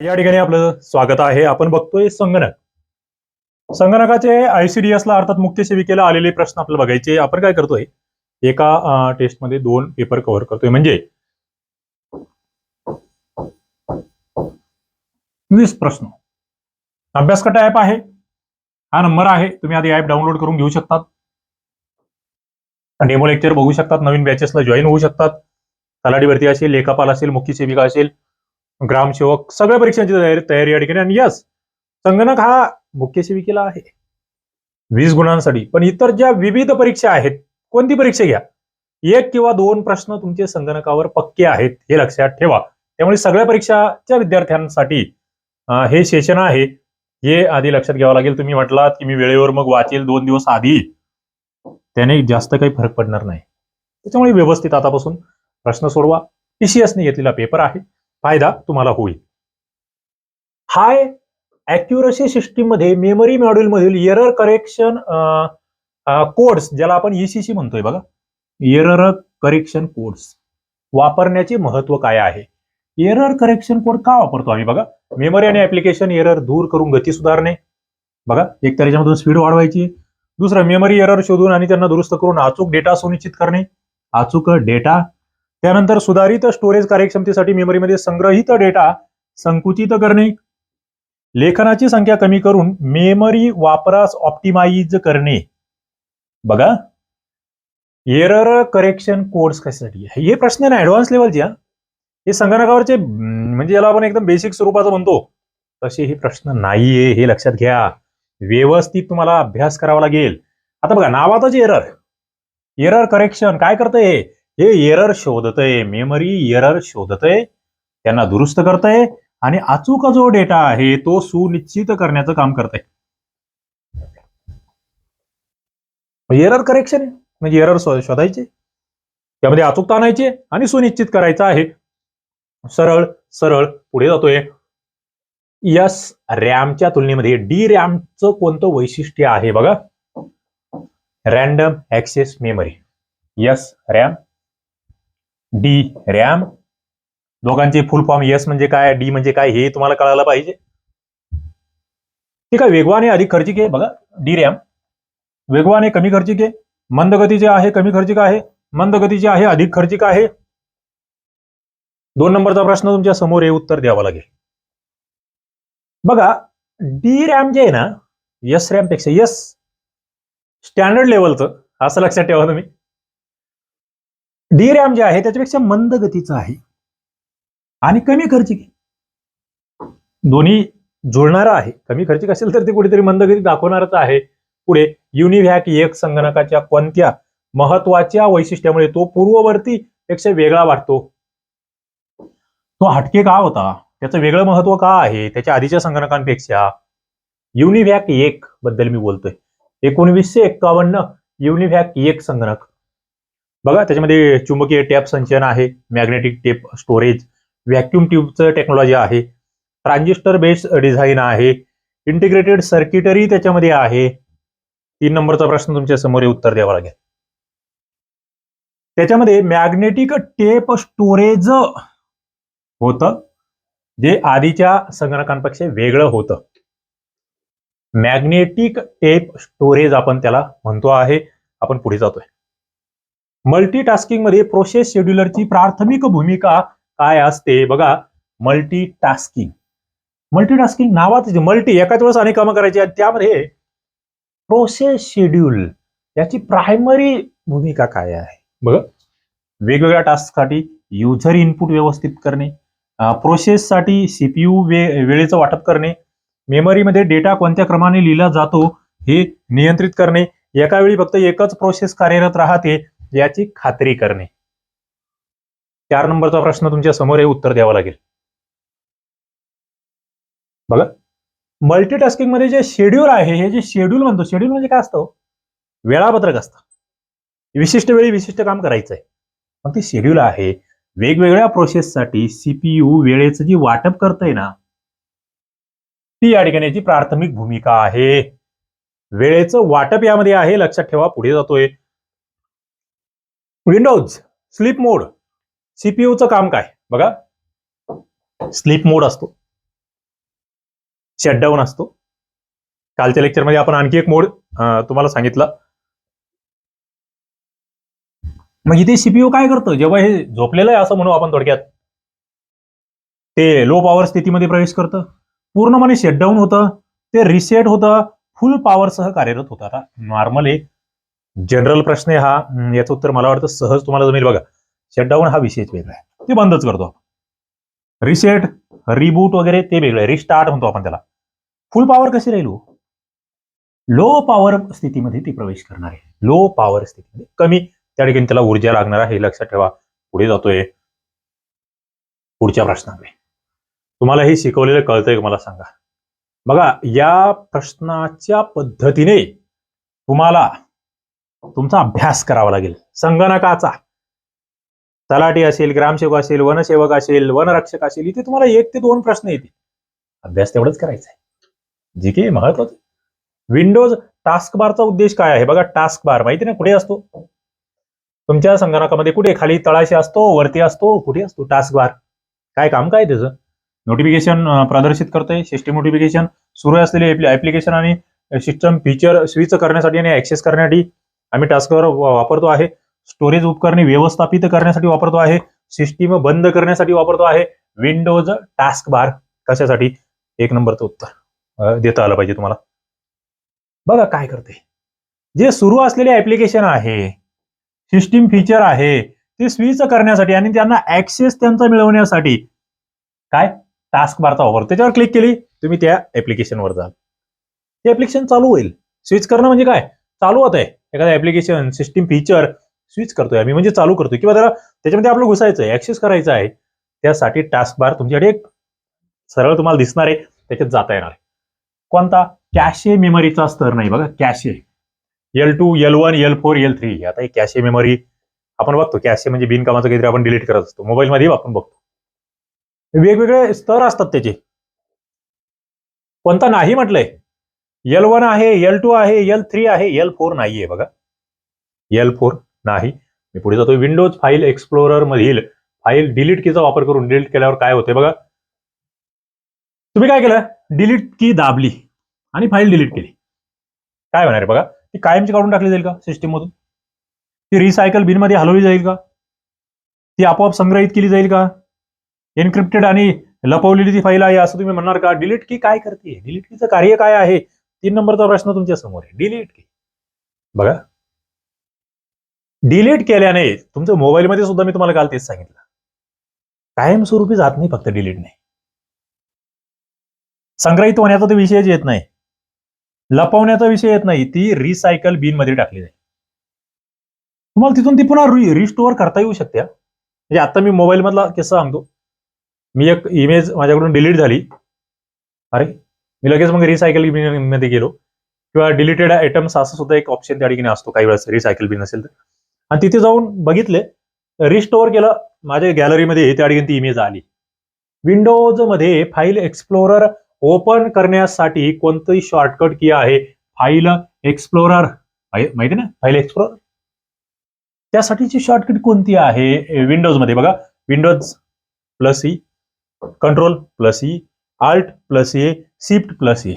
या ठिकाणी आपलं स्वागत आहे. आपण बघतोय संगणक. संगणकाचे आयसीडीएस ला अर्थात मुख्य सेविकेला आलेले प्रश्न आपल्याला बघायचे. आपण काय करतोय? एका टेस्टमध्ये दोन पेपर कव्हर करतोय. म्हणजे वीस प्रश्न. अभ्यासकटा ऍप आहे. हा नंबर आहे. तुम्ही आधी ऍप डाउनलोड करून घेऊ शकतात. डेमो लेक्चर बघू शकतात. नवीन बॅचेसला जॉईन होऊ शकतात. तलाठी भरती असेल लेखापाल असेल मुख्य सेविका असेल ग्रामसेवक सगळ्या परीक्षांची तयारी तयारी या ठिकाणी. आणि यस संगणक हा मुख्य सेविकेला आहे. वीस गुणांसाठी. पण इतर ज्या विविध परीक्षा आहेत कोणती परीक्षा घ्या? एक किंवा दोन प्रश्न तुमचे संगणकावर पक्के आहेत हे लक्षात ठेवा. त्यामुळे सगळ्या परीक्षाच्या विद्यार्थ्यांसाठी हे सेशन आहे. हे आधी लक्षात घ्यावं लागेल. तुम्ही म्हटलात की मी वेळेवर मग वाचेल दोन दिवस आधी. त्याने जास्त काही फरक पडणार नाही. त्याच्यामुळे व्यवस्थित आतापासून प्रश्न सोडवा. टीसीएसने घेतलेला पेपर आहे. फायदा तुम्हाला होईल. हाय ॲक्युरसी सिस्टीममध्ये मेमरी मॉड्यूलमधील एरर करेक्शन कोड्स ज्याला आपण ईसीसी म्हणतोय बघा. एरर करेक्शन कोड्स वापरण्याचे महत्त्व काय आहे? एरर करेक्शन कोड का वापरतो आम्ही बघा? मेमरी आणि ऍप्लिकेशन एरर दूर करून गती सुधारणे. बघा एक तर याच्यामधून स्पीड वाढवायची. दुसरं मेमरी एरर शोधून आणि त्यांना दुरुस्त करून अचूक डेटा सुनिश्चित करणे. अचूक डेटा त्यानंतर सुधारित स्टोरेज कार्यक्षमतेसाठी मेमरीमध्ये संग्रहित डेटा संकुचित करणे. लेखनाची संख्या कमी करून मेमरी वापरास ऑप्टिमाइज करणे. बघा. एरर करेक्शन कोर्स कशासाठी आहे? हे प्रश्न ना ऍडव्हान्स लेवलचे हा. हे संगणकावरचे म्हणजे याला आपण एकदम बेसिक स्वरूपाचं म्हणतो तसे हे प्रश्न नाहीये हे लक्षात घ्या. व्यवस्थित तुम्हाला अभ्यास करावा लागेल. आता बघा नावातच एरर एरर करेक्शन काय करतंय हे? हे एरर शोधतय मेमरी एरर शोधतय त्यांना दुरुस्त करतय आणि अचूक जो डेटा आहे तो सुनिश्चित करण्याचं काम करतय. एरर करेक्शन म्हणजे एरर शोधायचे. त्यामध्ये अचूकता आणायची आणि सुनिश्चित करायचं आहे. सरळ सरळ पुढे जातोय. यस रॅमच्या तुलनेमध्ये डी रॅमचं कोणतं वैशिष्ट्य आहे बघा. Random access memory. S RAM D RAM. दोघांचे फुल फॉर्म एस म्हणजे काय डी म्हणजे काय हे तुम्हाला कळायला पाहिजे. ठीक आहे वेगवाने अधिक खर्चिक आहे बघा डी रॅम. वेगवान कमी खर्चिक आहे. मंद गतीचे आहे कमी खर्चिक आहे. मंद गतीचे आहे अधिक खर्चिक आहे. दोन नंबरचा प्रश्न तुमच्यासमोर हे उत्तर द्यावं लागेल. बघा डी रॅम जे आहे ना यस रॅमपेक्षा यस स्टँडर्ड लेवलचं असं लक्षात ठेवा तुम्ही. डी रॅम जे आहे त्याच्यापेक्षा मंद गतीचं आहे. आणि कमी खर्चिक दोन्ही जुळणारं आहे. कमी खर्चिक असेल तर ते कुठेतरी मंद गती दाखवणारच आहे. पुढे युनिव्हॅक एक संगणकाच्या कोणत्या महत्त्वाच्या वैशिष्ट्यामुळे तो पूर्ववर्ती पेक्षा वेगळा वाटतो? तो हटके का होता? त्याचं वेगळं महत्त्व का आहे? त्याच्या आधीच्या संगणकांपेक्षा? युनिव्हॅक एक बद्दल मी बोलतोय. एकोणवीसशे एक्कावन्न युनिव्हॅक एक संगणक. बघा त्याच्यामध्ये चुंबकीय टॅप संचयन आहे मॅग्नेटिक टेप स्टोरेज व्हॅक्युम ट्यूबचं टेक्नॉलॉजी आहे ट्रान्झिस्टर बेस्ड डिझाईन आहे इंटिग्रेटेड सर्किटरी त्याच्यामध्ये आहे. तीन नंबरचा प्रश्न तुमच्यासमोर उत्तर द्यावं लागेल. त्याच्यामध्ये मॅग्नेटिक टेप स्टोरेज होतं जे आधीच्या संगणकांपेक्षा वेगळं होतं. मॅग्नेटिक टेप स्टोरेज आपण त्याला म्हणतो आहे. आपण पुढे जातोय. मल्टीटास्किंगमध्ये प्रोसेस शेड्युलरची प्राथमिक भूमिका काय असते? बघा मल्टीटास्किंग. मल्टीटास्किंग नावात मल्टी एकाच वेळेस अनेक कामं करायची आहेत. त्यामध्ये प्रोसेस शेड्यूल याची प्रायमरी भूमिका काय आहे? बघा वेगवेगळ्या टास्कसाठी युजर इनपुट व्यवस्थित करणे प्रोसेससाठी सीपीयू वे वेळेचं वाटप करणे मेमरीमध्ये डेटा कोणत्या क्रमाने लिहिला जातो हे नियंत्रित करणे एका वेळी फक्त एकच प्रोसेस कार्यरत राहते याची खात्री करणे. चार नंबरचा प्रश्न तुमच्यासमोर हे उत्तर द्यावं लागेल. बघा. मल्टीटास्किंगमध्ये जे शेड्यूल आहे हे जे शेड्यूल म्हणतो शेड्यूल म्हणजे काय असतं? वेळापत्रक असतं. विशिष्ट वेळी विशिष्ट काम करायचं आहे मग ते शेड्यूल आहे वेगवेगळ्या प्रोसेससाठी सीपीयू वेळेचं जी वाटप करतंय ना ती या ठिकाणी याची प्राथमिक भूमिका आहे. वेळेचं वाटप यामध्ये आहे लक्षात ठेवा पुढे जातोय. विंडोज स्लीप मोड सीपीयूचं काम काय? बघा. स्लीप मोड असतो. शटडाऊन असतो. कालच्या लेक्चरमध्ये आपण आणखी एक मोड तुम्हाला सांगितला. मग इथे सीपीयू काय करतं? जेव्हा हे झोपलेलं आहे असं म्हणू आपण थोडक्यात. ते लो पॉवर स्थितीमध्ये प्रवेश करतं. पूर्णपणे शटडाऊन होतं. ते रिसेट होतं. फुल पॉवरसह कार्यरत होतं. आता नॉर्मल एक जनरल प्रश्न आहे हा. याचं उत्तर मला वाटतं सहज तुम्हाला जमेल. बघा शटडाऊन हा विषयच वेगळा आहे. ते बंदच करतो आपण. रिसेट रिबूट वगैरे ते वेगळं आहे. रिस्टार्ट म्हणतो आपण त्याला. फुल पॉवर कशी राहील हो? लो पॉवर स्थितीमध्ये ती प्रवेश करणार आहे. लो पॉवर स्थितीमध्ये. कमी त्या ठिकाणी त्याला ऊर्जा लागणार आहे. हे लक्षात ठेवा. पुढे जातोय. पुढच्या प्रश्नाकडे तुम्हाला हे शिकवलेलं कळतंय मला सांगा? बघा या प्रश्नाच्या पद्धतीने तुम्हाला तुमचा अभ्यास करावा लागेल. संगणकाचा. तलाठी असेल ग्रामसेवक असेल वनसेवक असेल वनरक्षक असेल इथे तुम्हाला एक ते दोन प्रश्न येतील. अभ्यास तेवढंच करायचा आहे. जे की महत्वाचं विंडोज टास्क बारचा उद्देश काय आहे? बघा टास्क बार माहिती ना कुठे असतो? तुमच्या संगणकामध्ये कुठे? खाली तळाशी असतो वरती असतो कुठे असतो? टास्क बार काय काम काय त्याचं? नोटिफिकेशन प्रदर्शित करतोय सिस्टीम नोटिफिकेशन सुरू असलेले ऍप्लिकेशन आणि सिस्टम फीचर स्विच करण्यासाठी आणि ऍक्सेस करण्यासाठी आम्ही टास्कवर वापरतो आहे. स्टोरेज उपकरणे व्यवस्थापित करण्यासाठी वापरतो आहे. सिस्टीम बंद करण्यासाठी वापरतो आहे. विंडोज टास्क बार कशासाठी? एक नंबरचं उत्तर देता आलं पाहिजे तुम्हाला. बघा काय करते. जे सुरू असलेले ऍप्लिकेशन आहे सिस्टीम फीचर आहे ते स्विच करण्यासाठी आणि त्यांना ऍक्सेस त्यांचा मिळवण्यासाठी काय? टास्क बारचा वापर. त्याच्यावर क्लिक केली तुम्ही त्या ऍप्लिकेशनवर जाल ते ऍप्लिकेशन चालू होईल. स्विच करणं म्हणजे काय? चालू होत आहे एखादं ऍप्लिकेशन सिस्टीम फीचर स्विच करतोय आम्ही. म्हणजे चालू करतोय. किंवा त्याला त्याच्यामध्ये आपलं घुसायचं आहे ऍक्सेस करायचं आहे. त्यासाठी टास्क बार तुमच्याकडे एक सरळ तुम्हाला दिसणार आहे. त्याच्यात जाता येणार आहे. कोणता? कॅशे मेमरीचा स्तर नाही बघा. Cache. L two L one L four L three आता ही कॅशे मेमरी आपण बघतो. कॅशे म्हणजे बिनकामाचं काहीतरी आपण डिलीट करत असतो. मोबाईलमध्ये आपण बघतो. वेगवेगळे स्तर असतात त्याचे. कोणता नाही म्हटलंय एल वन आहे एल टू आहे एल थ्री आहे एल फोर नाही आहे बघा. एल फोर नाही. मी पुढे जातो विंडोज फाईल एक्सप्लोरर मधील फाईल डिलीट कीचा वापर करून डिलीट केल्यावर काय होते बघा? तुम्ही काय केलं? डिलीट की दाबली आणि फाईल डिलीट केली. काय होणार आहे बघा? ती कायमची काढून टाकली जाईल का सिस्टीम मधून? ती रिसायकल बिनमध्ये हलवली जाईल का? ती आपोआप संग्रहित केली जाईल का? एन्क्रिप्टेड आणि लपवलेली ती फाईल आहे असं तुम्ही म्हणणार का? डिलीट की काय करते? डिलीट कीचं कार्य काय आहे? तीन नंबरचा प्रश्न तुमच्यासमोर आहे. डिलीट की बघा. डिलीट केल्याने तुमच्या मोबाईलमध्ये सुद्धा मी तुम्हाला काल तेच सांगितलं. कायमस्वरूपी जात नाही फक्त डिलीट नाही संग्रहित होण्याचा तो विषयच येत नाही. लपवण्याचा विषय येत नाही. ती रिसायकल बिनमध्ये टाकली जाईल. तुम्हाला तिथून ती पुन्हा रिस्टोअर करता येऊ शकते म्हणजे आता मी मोबाईल मधला किस्सा सांगतो. मी एक इमेज माझ्याकडून डिलीट झाली. अरे मी लगेच मग रिसायकलमध्ये गेलो. किंवा डिलीटेड आयटम्स असं सुद्धा एक ऑप्शन त्या ठिकाणी असतो काही वेळेस रिसायकल बिन असेल तर. आणि तिथे जाऊन बघितले रिस्टोअर केलं माझ्या गॅलरीमध्ये त्या ठिकाणी ती इमेज आली. विंडोजमध्ये फाईल एक्सप्लोरर ओपन करण्यासाठी कोणतंही शॉर्टकट की आहे फाईल एक्सप्लोरर माहिती ना? फाईल एक्सप्लोरर त्यासाठीची शॉर्टकट कोणती आहे? विंडोजमध्ये बघा. Windows plus E control plus E alt plus A shift plus A.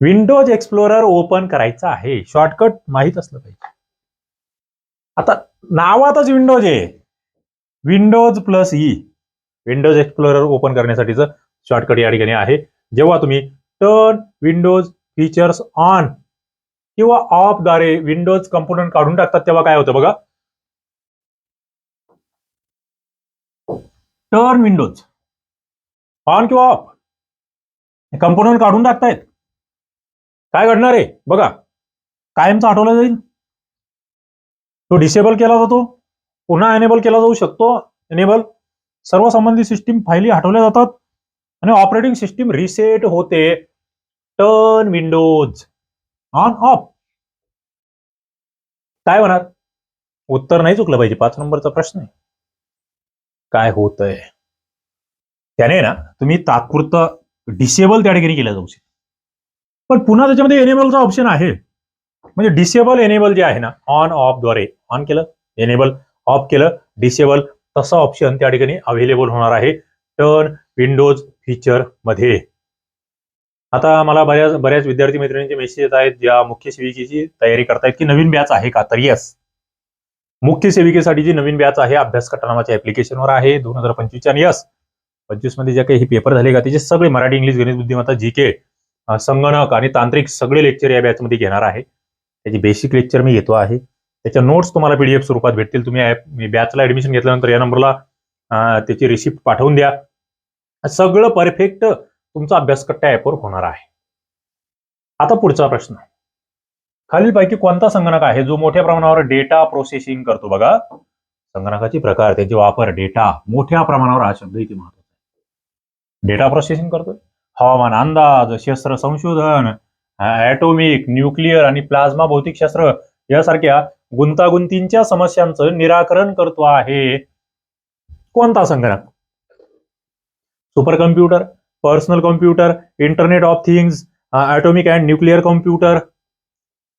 Windows Explorer open करायचं आहे. शॉर्टकट माहीत असलं पाहिजे. आता नावातच विंडोज आहे Windows plus E. Windows Explorer open करण्यासाठीचं शॉर्टकट या ठिकाणी आहे. जेव्हा तुम्ही टर्न विंडोज फीचर्स ऑन किंवा ऑफद्वारे विंडोज कंपोनंट काढून टाकतात तेव्हा काय होतं बघा? Turn Windows. ऑन किंवा ऑफ. कंपोनंट काढून टाकतायत. काय घडणार आहे? बघा कायमचा आठवला जाईल. तो डिसेबल केला जातो पुन्हा एनेबल केला जाऊ शकतो. एनेबल सर्व संबंधित सिस्टीम फायली हटवल्या जातात. आणि ऑपरेटिंग सिस्टीम रिसेट होते. टर्न विंडोज ऑन ऑफ काय होणार? उत्तर नाही चुकलं पाहिजे. पाच नंबरचा प्रश्न आहे. काय होतंय? त्याने ना तुम्ही तात्पुरतं डिसेबल त्या ठिकाणी केलं जाऊ शकते. पण पुन्हा त्याच्यामध्ये एनेबलचा ऑप्शन आहे. म्हणजे डिसेबल एनेबल जे आहे ना ऑन ऑफद्वारे ऑन केलं एनेबल ऑफ केलं डिसेबल तसा ऑप्शन त्या ठिकाणी अवेलेबल होणार आहे. टर्न विंडोज फीचरमध्ये. आता मला बऱ्याच बऱ्याच विद्यार्थी मैत्रिणींचे मेसेज येत आहेत ज्या मुख्य सेविकेची तयारी करतायत की नवीन बॅच आहे का? तर येस मुख्य सेविकेसाठी जी नवीन बॅच आहे अभ्यास नावाच्या ऍप्लिकेशनवर आहे दोन हजार पंचवीसच्या आणि यस पंचवीसमध्ये जे काही हे पेपर झाले का त्याचे सगळे मराठी इंग्लिश गणित बुद्धिमत्ता जी के संगणक आणि तांत्रिक सगळे लेक्चर या बॅचमध्ये घेणार आहे. त्याची बेसिक लेक्चर मी घेतो आहे. त्याच्या नोट्स तुम्हाला पीडीएफ स्वरूपात भेटतील. तुम्ही बॅचला ऍडमिशन घेतल्यानंतर या नंबरला त्याची रिसिप्ट पाठवून द्या. सगळं परफेक्ट तुमचा अभ्यासकट्टा ॲपवर होणार आहे. आता पुढचा प्रश्न. खालीलपैकी कोणता संगणक आहे जो मोठ्या प्रमाणावर डेटा प्रोसेसिंग करतो बघा? संगणकाचे प्रकार त्यांचे वापर डेटा मोठ्या प्रमाणावर हा शब्द इथे महत्त्व डेटा प्रोसेसिंग करतोय. हवामान अंदाज शस्त्र संशोधन ॲटोमिक न्यूक्लिअर आणि प्लाझ्मा भौतिकशास्त्र यासारख्या गुंतागुंतींच्या समस्यांचं निराकरण करतो आहे. कोणता संगणक? Super computer personal computer internet of things atomic and nuclear computer.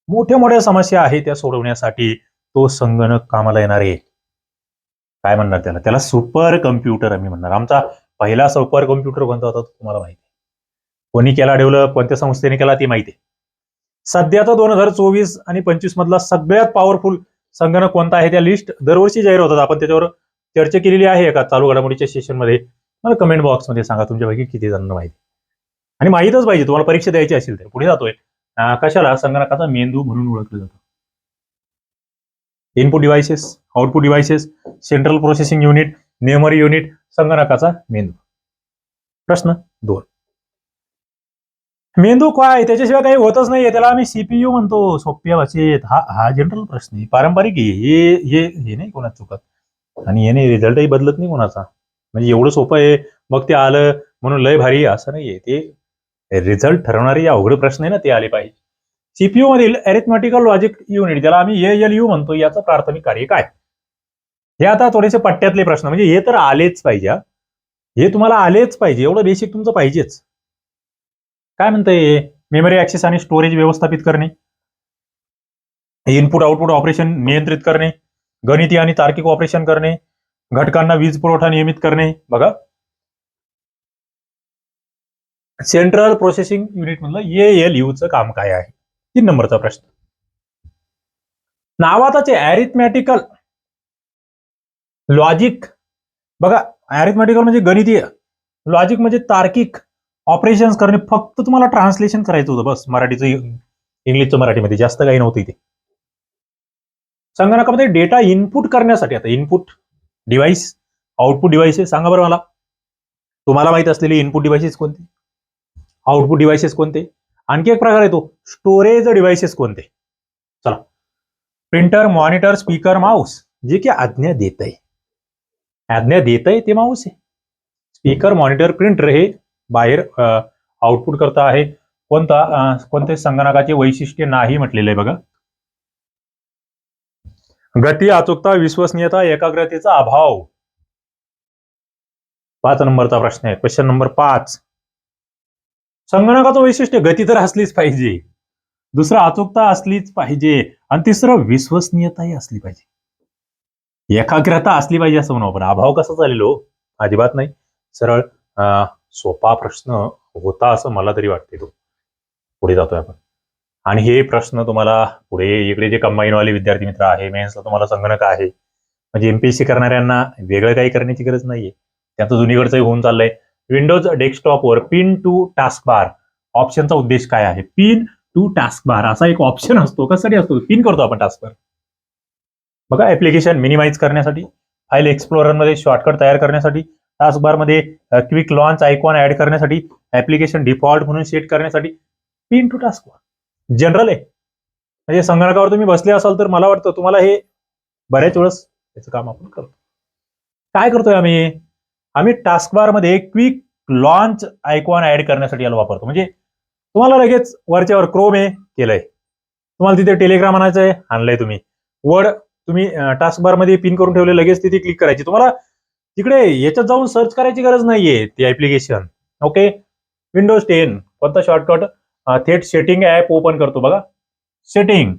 मोठ्या मोठ्या समस्या आहेत त्या सोडवण्यासाठी तो संगणक कामाला येणार आहे. काय म्हणणार त्याला? त्याला सुपर कम्प्युटर आम्ही म्हणणार. आमचा पहिला सॉफ्टवेअर कॉम्प्युटर कोणता होता तुम्हाला माहिती आहे. कोणी केला डेव्हलप कोणत्या संस्थेने केला ते माहिती आहे. सध्याचा दोन हजार चोवीस आणि पंचवीस मधला सगळ्यात पॉवरफुल संगणक कोणता आहे त्या लिस्ट दरवर्षी जाहीर होतात. आपण त्याच्यावर चर्चा केलेली आहे का चालू घडामोडीच्या सेशनमध्ये मला कमेंट बॉक्समध्ये सांगा तुमच्यापैकी किती जणांना माहिती आणि माहीतच पाहिजे तुम्हाला परीक्षा द्यायची असेल तर. पुढे जातोय. कशाला? संगणकाचा मेंदू म्हणून ओळखलं जातं. Input devices output devices central processing unit memory unit संगणकाचा मेंदू. प्रश्न दोन. मेंदू काय? त्याच्याशिवाय काही होतच नाहीये. त्याला आम्ही सीपीयू म्हणतो सोप्या भाषेत. हा हा जनरल प्रश्न आहे. पारंपरिक हे हे हे नाही कोणाच चुकत. आणि याने रिझल्टही बदलत नाही कोणाचा. म्हणजे एवढं सोपं आहे. मग ते आलं म्हणून लय भारी असं नाहीये. ते रिझल्ट ठरवणारे अवघड प्रश्न आहे ना ते आले पाहिजे. सीपीयू मधील अरिथमॅटिकल लॉजिक युनिट ज्याला आम्ही ए एल यू म्हणतो याचं प्राथमिक कार्य काय? हे आता थोडेसे पट्ट्यातले प्रश्न म्हणजे हे तर आलेच पाहिजे हे. तुम्हाला आलेच पाहिजे एवढं बेसिक तुमचं पाहिजेच. काय म्हणतंय मेमरी ऍक्सेस आणि स्टोरेज व्यवस्थापित करणे. इनपुट आउटपुट ऑपरेशन नियंत्रित करणे. गणिती आणि तार्किक ऑपरेशन करणे. घटकांना वीज पुरवठा नियमित करणे. बघा. सेंट्रल प्रोसेसिंग युनिट मधलं ए एल यूचं काम काय आहे? तीन नंबरचा प्रश्न. नावातच अरिथमॅटिकल लॉजिक बघा अॅरिथमॅटिकल म्हणजे गणितीय. लॉजिक म्हणजे तार्किक ऑपरेशन्स करणे. फक्त तुम्हाला ट्रान्सलेशन करायचं होतं बस. मराठीचं इंग्लिशचं मराठीमध्ये. जास्त काही नव्हतं इथे. संगणकामध्ये डेटा इनपुट करण्यासाठी. आता इनपुट डिव्हाइस आउटपुट डिव्हाइसेस सांगा बरं मला. तुम्हाला माहीत असलेले इनपुट डिव्हाइसेस कोणते? आउटपुट डिव्हाइसेस कोणते? आणखी एक प्रकार येतो. स्टोरेज डिव्हाइसेस कोणते? चला. प्रिंटर मॉनिटर स्पीकर माऊस जे की आज्ञा देत आहे आज्ञा देत आहे ते माऊस आहे. स्पीकर मॉनिटर प्रिंटर हे बाहेर आउटपुट करता आहे. कोणता कोणते संगणकाचे वैशिष्ट्य नाही म्हटलेलं आहे बघा. गती अचूकता विश्वसनीयता एकाग्रतेचा अभाव. पाच नंबरचा प्रश्न आहे. क्वेश्चन नंबर पाच. संगणकाचं वैशिष्ट्य गती तर असलीच पाहिजे. दुसरं अचूकता असलीच पाहिजे. आणि तिसरं विश्वसनीयताही असली पाहिजे. एकाग्रता असली पाहिजे असं म्हणू आपण अभाव कसा चालेल हो? अजिबात नाही. सरळ सोपा प्रश्न होता असं मला तरी वाटते तो. पुढे जातोय आपण. आणि हे प्रश्न तुम्हाला पुढे इकडे जे कंबाईनवाले विद्यार्थी मित्र आहे मेन्सला तुम्हाला संगणक आहे. म्हणजे एमपीएससी करणाऱ्यांना वेगळं काही करण्याची गरज नाहीये. त्याचं जुनीकडचंही होऊन चाललंय. विंडोज डेस्कटॉपवर पिन टू टास्क बार ऑप्शनचा उद्देश काय आहे? पिन टू टास्क बार असा एक ऑप्शन असतो. कसाठी असतो. पिन करतो आपण टास्क बार बघा ऍप्लिकेशन मिनिमाइज करण्यासाठी फाईल एक्सप्लोररमध्ये शॉर्टकट तयार करण्यासाठी टास्क बारमध्ये क्विक लॉन्च आयकॉन ऍड करण्यासाठी ऍप्लिकेशन डिफॉल्ट म्हणून सेट करण्यासाठी पिन टू टास्क जनरल आहे. म्हणजे संगणकावर तुम्ही बसले असाल तर मला वाटतं तुम्हाला हे बऱ्याच वेळेस याचं काम आपण करतो. काय करतोय आम्ही? आम्ही टास्कबारमध्ये क्विक लॉन्च आयकॉन ऍड करण्यासाठी याला वापरतो. म्हणजे तुम्हाला लगेच वरच्यावर क्रोम आहे केलंय. तुम्हाला तिथे टेलिग्राम आणायचं आहे आणलंय तुम्ही. वर्ड तुम्ही टास्कबारमध्ये पिन करून ठेवले लगेच तिथे क्लिक करायची. तुम्हाला तिकडे याच्यात जाऊन सर्च करायची गरज नाहीये ते ऍप्लिकेशन ओके विंडोज टेन कोणता शॉर्टकट थेट सेटिंग ऍप ओपन करतो बघा. सेटिंग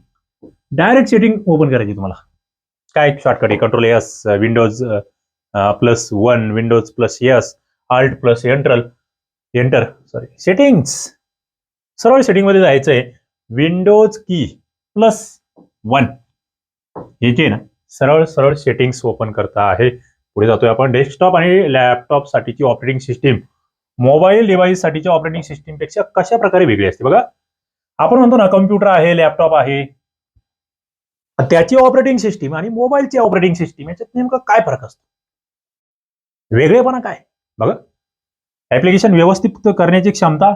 डायरेक्ट सेटिंग ओपन करायची तुम्हाला. काय शॉर्टकट आहे? Control S Windows plus one Windows plus S alt plus enter enter sorry settings सरळ सेटिंगमध्ये जायचंय. विंडोज की प्लस वन हे जे ना. सरळ सरळ सेटिंग्स ओपन करता आहे. पुढे जातोय आपण डेस्कटॉप आणि लॅपटॉप साठीची ऑपरेटिंग सिस्टीम मोबाईल डिव्हाइस साठीच्या ऑपरेटिंग सिस्टीमपेक्षा कशा प्रकारे वेगळी असते बघा. आपण म्हणतो ना कम्प्युटर आहे लॅपटॉप आहे. त्याची ऑपरेटिंग सिस्टीम आणि मोबाईलची ऑपरेटिंग सिस्टीम याच्यात नेमकं काय फरक असतो? वेगळेपणा काय? बघा. ऍप्लिकेशन व्यवस्थित करण्याची क्षमता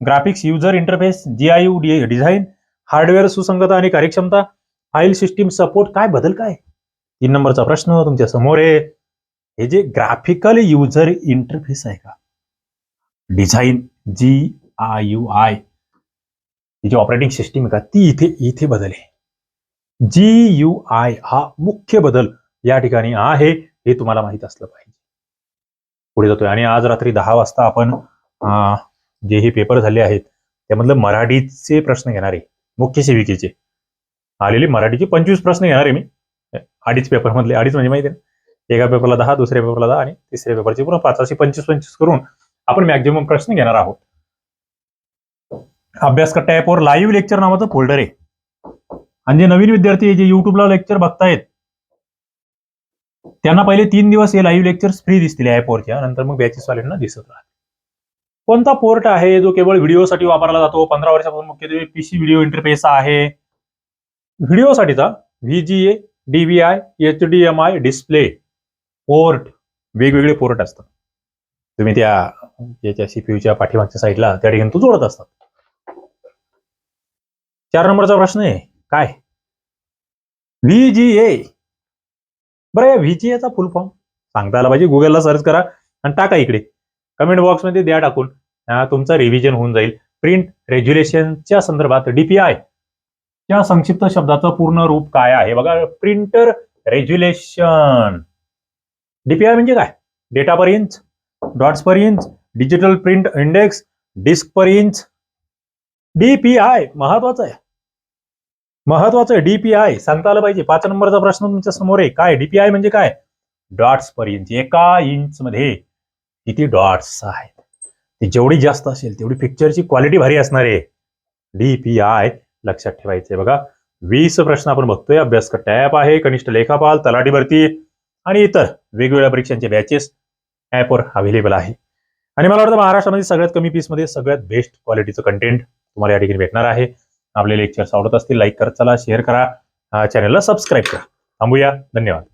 graphics user interface GUI design hardware सुसंगता आणि कार्यक्षमता फाईल सिस्टीम सपोर्ट काय बदल काय? तीन नंबरचा प्रश्न तुमच्यासमोर आहे. हे जे ग्राफिकल युजर इंटरफेस आहे का? Design G I U I. ही जी ऑपरेटिंग सिस्टीम आहे का? ती इथे इथे बदल आहे. जी यू आय हा मुख्य बदल या ठिकाणी आहे हे तुम्हाला माहीत असलं पाहिजे. पुढे जातोय. आणि आज रात्री दहा वाजता आपण जे हे पेपर झाले आहेत त्यामधलं मराठीचे प्रश्न घेणार आहे. मुख्य सेविकेचे आलेली मराठीची पंचवीस प्रश्न घेणार आहे मी. अडीच पेपर मधले अडीच म्हणजे माहिती आहे एका पेपरला दहा दुसऱ्या पेपरला दहा आणि तिसऱ्या पेपरचे पूर्ण पाच पंचवीस पंचवीस करून आपण मॅक्झिमम प्रश्न घेणार आहोत. अभ्यास करता ॲपवर लाईव्ह लेक्चर नावाचं फोल्डर आहे. आणि जे नवीन विद्यार्थी जे युट्यूबला लेक्चर बघतायत त्यांना पहिले तीन दिवस हे लाईव्ह लेक्चर्स फ्री दिसतील ॲपवरच्या नंतर मग बॅचेसवाल्यांना दिसत राहतील. कोणता पोर्ट आहे जो केवळ व्हिडिओसाठी वापरला जातो? पंधरा वर्षापासून मुख्यत्वे पीसी व्हिडिओ इंटरफेस आहे. व्हिडिओसाठीचा VGA I H D M I display port वेगवेगळे पोर्ट असतात. तुम्ही त्या याच्या सीपीयूच्या पाठीमागच्या साईडला त्या ठिकाणी तो जोडत असतात. चार नंबरचा प्रश्न आहे काय? V G A. बरं या व्हीजीएचा फुल फॉर्म सांगता आला पाहिजे गुगलला सर्च करा आणि टाका इकडे. कमेंट बॉक्समध्ये द्या टाकून तुमचा रिव्हिजन होऊन जाईल. प्रिंट रेग्युलेशनच्या संदर्भात डीपीआय या संक्षिप्त शब्दाचं पूर्ण रूप काय आहे? बघा प्रिंटर रेग्युलेशन डीपीआय म्हणजे काय? Data per inch dots per inch digital print index disk per inch DPI महत्वाचं आहे. महत्वाचं आहे. डीपीआय सांगता आलं पाहिजे. पाच नंबरचा प्रश्न तुमच्यासमोर आहे. काय? डीपीआय म्हणजे काय? डॉट्स पर इंच एका इंच मध्ये किती डॉट्स आहेत? ती जेवढी जास्त असेल तेवढी पिक्चरची क्वालिटी भारी असणार आहे. डीपीआय लक्षात ठेवायचे बघा वीस प्रश्न आपण बघतोय. अभ्यास टॅप आहे कनिष्ठ लेखापाल तलाठी भरती आणि इतर वेगवेगळ्या परीक्षांचे बॅचेस ॲपवर अवेलेबल आहे. आणि मला वाटतं महाराष्ट्रामध्ये सगळ्यात कमी फीसमध्ये सगळ्यात बेस्ट क्वालिटीचं कंटेंट तुम्हाला या ठिकाणी भेटणार आहे. आपले लेक्चर्स आवडत असतील लाईक करत चला शेअर करा. चॅनलला सबस्क्राईब करा. थांबूया. धन्यवाद.